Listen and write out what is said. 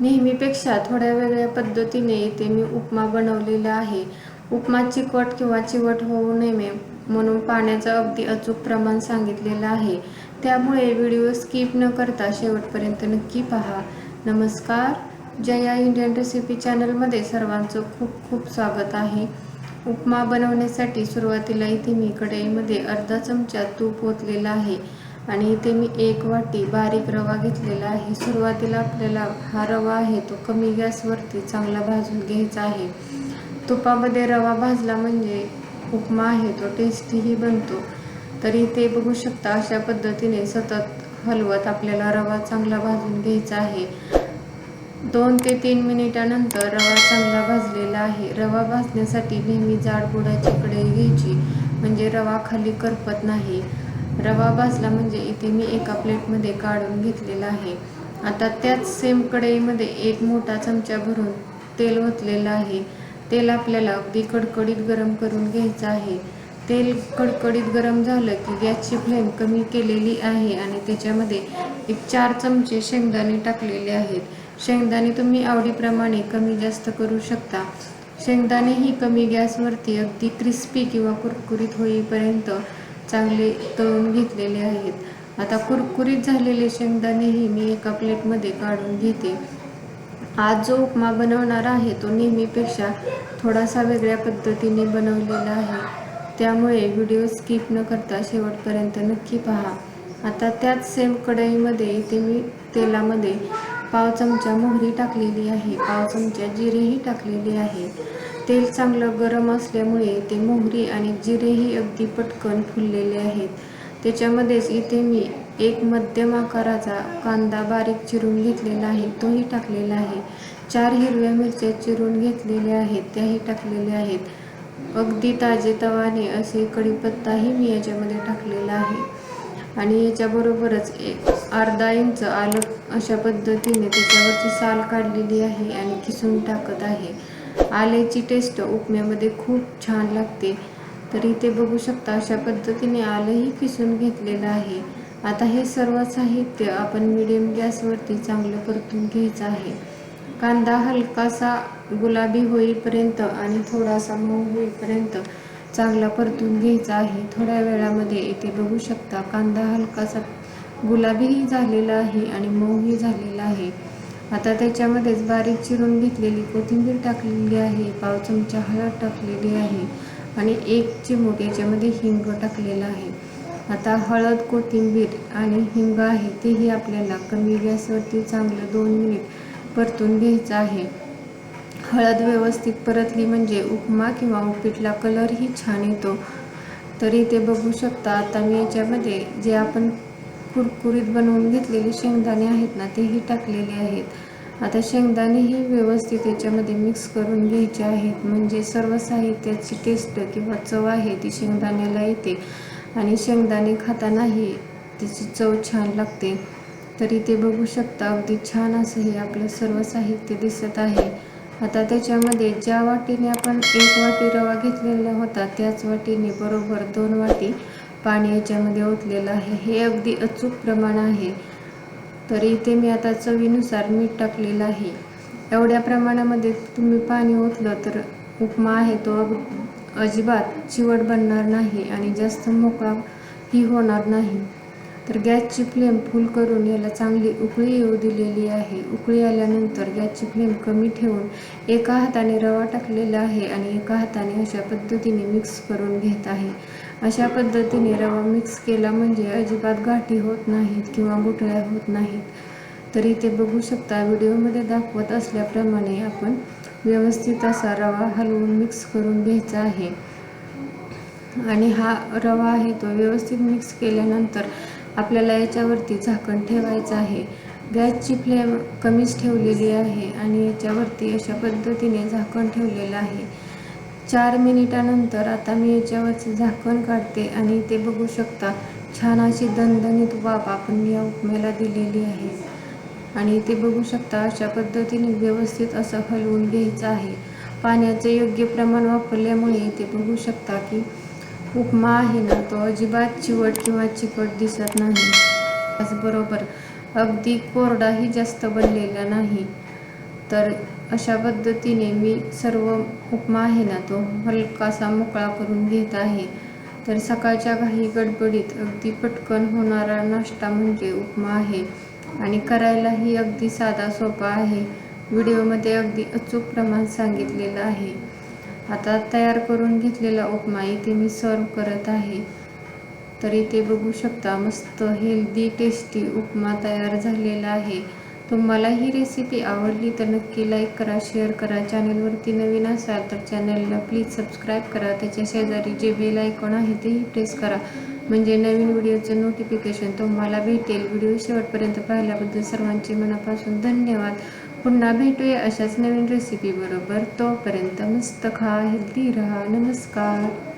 नेहमीपेक्षा थोड्या वेगळ्या पद्धतीने इथे मी उपमा बनवलेला आहे. उपमा चिकट किंवा चिवट होऊ नये म्हणून पाण्याचं अगदी अचूक प्रमाण सांगितलेलं आहे. त्यामुळे व्हिडिओ स्किप न करता शेवटपर्यंत नक्की पहा. नमस्कार. जया इंडियन रेसिपी चॅनलमध्ये सर्वांचं खूप खूप स्वागत आहे. उपमा बनवण्यासाठी सुरुवातीला इथे मी कढईमध्ये अर्धा चमचा तूप ओतलेला आहे. आणि इथे मी एक वाटी बारीक रवा घेतलेला आहे. सुरुवातीला आपल्याला हा रवा आहे तो कमी गॅसवरती चांगला भाजून घ्यायचा आहे. तुपामध्ये रवा भाजला म्हणजे उपमा आहे तो टेस्टीही बनतो. तरी ते बघू शकता अशा पद्धतीने सतत हलवत आपल्याला रवा चांगला भाजून घ्यायचा आहे. दोन ते तीन मिनिटानंतर रवा चांगला भाजलेला आहे. रवा भाजण्यासाठी नेहमी जाड बुडाची कढई घ्यायची म्हणजे रवा खाली करपत नाही. रवा भाजला म्हणजे इथे मी एका प्लेटमध्ये काढून घेतलेला आहे. आता त्याच सेम कढईमध्ये एक मोठा चमचा भरून तेल ओतलेलं आहे. तेल आपल्याला अगदी कडकडीत गरम करून घ्यायचं आहे. तेल कडकडीत गरम झालं की गॅसची फ्लेम कमी केलेली आहे आणि त्याच्यामध्ये एक चार चमचे शेंगदाणे टाकलेले आहेत. शेंगदाणे तुम्ही आवडीप्रमाणे कमी जास्त करू शकता. शेंगदाणे ही कमी गॅसवरती अगदी क्रिस्पी किंवा कुरकुरीत होईपर्यंत चांगले तळून घेतलेले आहेत. आता कुरकुरीत झालेले शेंगदाणेही मी एका प्लेटमध्ये काढून घेते. आज जो उपमा बनवणार आहे तो नेहमीपेक्षा थोडासा वेगळ्या पद्धतीने बनवलेला आहे. त्यामुळे व्हिडिओ स्किप न करता शेवटपर्यंत नक्की पहा. आता त्याच सेम कढईमध्ये इथे मी तेलामध्ये पाव चमचा मोहरी टाकलेली आहे. पाव चमचा जिरेही टाकलेली आहे. तेल चांगलं गरम असल्यामुळे ते मोहरी आणि जिरेही अगदी पटकन फुललेले आहेत. त्याच्यामध्येच इथे मी एक मध्यम आकाराचा कांदा बारीक चिरून घेतलेला आहे तोही टाकलेला आहे. चार हिरव्या मिरच्या चिरून घेतलेल्या आहेत त्याही टाकलेल्या आहेत. अगदी ताजे तवाने असे कढीपत्ताही मी याच्यामध्ये टाकलेला आहे. आणि याच्याबरोबरच एक अर्धा इंच आलं अशा पद्धतीने त्याच्यावरची साल काढलेली आहे आणि किसून टाकत आहे. आल्याची टेस्ट उपम्यामध्ये खूप छान लागते. तर इथे बघू शकता अशा पद्धतीने आलंही किसून घेतलेलं आहे. आता हे सर्व साहित्य आपण मिडियम गॅसवरती चांगलं परतून घ्यायचं आहे. कांदा हलकासा गुलाबी होईपर्यंत आणि थोडासा मऊ होईपर्यंत चांगला परतून घ्यायचा आहे. थोड्या वेळामध्ये इथे बघू शकता कांदा हलकासा गुलाबीही झालेला आहे आणि मऊही झालेला आहे. आता त्याच्यामध्येच बारीक चिरून घेतलेली कोथिंबीर टाकलेली आहे पाव चमचा हळद टाकलेली आहे आणि एक चिमूट याच्यामध्ये हिंग टाकलेला आहे. आता हळद कोथिंबीर आणि हिंग आहे तेही आपल्याला कमी गॅसवरती चांगलं दोन मिनिट परतून घ्यायचं आहे. हळद व्यवस्थित परतली म्हणजे उपमा किंवा उपीटला कलरही छान येतो. तरी ते बघू शकता आता मी याच्यामध्ये जे आपण कुरकुरीत बनवून घेतलेले शेंगदाणे आहेत ना तेही टाकलेले आहेत. आता शेंगदाणेही व्यवस्थित याच्यामध्ये मिक्स करून घ्यायचे आहेत. म्हणजे सर्व साहित्याची टेस्ट किंवा चव आहे ती शेंगदाण्याला येते. आणि शेंगदाणे खातानाही त्याची चव छान लागते. तरी ते बघू शकता अगदी छान असं हे आपलं सर्व साहित्य दिसत आहे. आता त्याच्यामध्ये ज्या वाटीने आपण एक वाटी रवा घेतलेला होता त्याच वाटीने बरोबर दोन वाटी पाणी याच्यामध्ये ओतलेलं आहे. हे अगदी अचूक प्रमाण आहे. तरी इथे मी आता चवीनुसार मीठ टाकलेलं आहे. एवढ्या प्रमाणामध्ये तुम्ही पाणी ओतलं तर उपमा आहे तो अजिबात चिवट बनणार नाही आणि जास्त मोकळा ही होणार नाही. तर गॅसची फ्लेम फुल करून याला चांगली उकळी येऊ दिलेली आहे. उकळी आल्यानंतर गॅसची फ्लेम कमी ठेवून एका हाताने रवा टाकलेला आहे आणि एका हाताने अशा पद्धतीने मिक्स करून घेत आहे. अशा पद्धतीने रवा मिक्स केला म्हणजे अजिबात गाठी होत नाहीत किंवा गुठळ्या होत नाहीत. तरी ते बघू शकता. व्हिडिओमध्ये दाखवत असल्याप्रमाणे आपण व्यवस्थित असा रवा हलवून मिक्स करून घ्यायचा आहे. आणि हा रवा आहे तो व्यवस्थित मिक्स केल्यानंतर आपल्याला याच्यावरती झाकण ठेवायचं आहे. गॅसची फ्लेम कमीच ठेवलेली आहे आणि याच्यावरती अशा पद्धतीने झाकण ठेवलेलं आहे. चार मिनिटानंतर आता मी याच्यावरचं झाकण काढते आणि ते बघू शकता छान अशी दणदणीत वाफ आपण या उपम्याला दिलेली आहे. आणि ते बघू शकता अशा पद्धतीने व्यवस्थित असं हलवून घ्यायचं आहे. पाण्याचं योग्य प्रमाण वापरल्यामुळे ते बघू शकता की उपमा आहे ना तो अजिबात चिवट किंवा चिकट दिसत नाही. त्याचबरोबर अगदी कोरडाही जास्त बनलेला नाही. तर अशा पद्धतीने मी सर्व उपमा आहे ना तो हलकासा मोकळा करून घेत आहे. तर सकाळच्या काही गडबडीत अगदी पटकन होणारा नाश्ता म्हणजे उपमा आहे. आणि करायलाही अगदी साधा सोपा आहे. व्हिडिओमध्ये अगदी अचूक प्रमाण सांगितलेलं आहे. आता तयार करून घेतलेला उपमा इथे मी सर्व करत आहे. तर इथे बघू शकता मस्त हेल्दी टेस्टी उपमा तयार झालेला आहे. तुम्हाला ही रेसिपी आवडली तर नक्की लाईक करा शेअर करा. चॅनलवरती नवीन असाल तर चॅनलला प्लीज सबस्क्राईब करा. त्याच्या शेजारी जे बेल आयकॉन आहे तेही प्रेस करा. म्हणजे नवीन व्हिडिओचं नोटिफिकेशन तुम्हाला भेटेल. व्हिडिओ शेवटपर्यंत पाहिल्याबद्दल सर्वांचे मनापासून धन्यवाद. पुन्हा भेटूया अशाच नवीन रेसिपीबरोबर तोपर्यंत मस्त खा हेल्दी राहा. नमस्कार.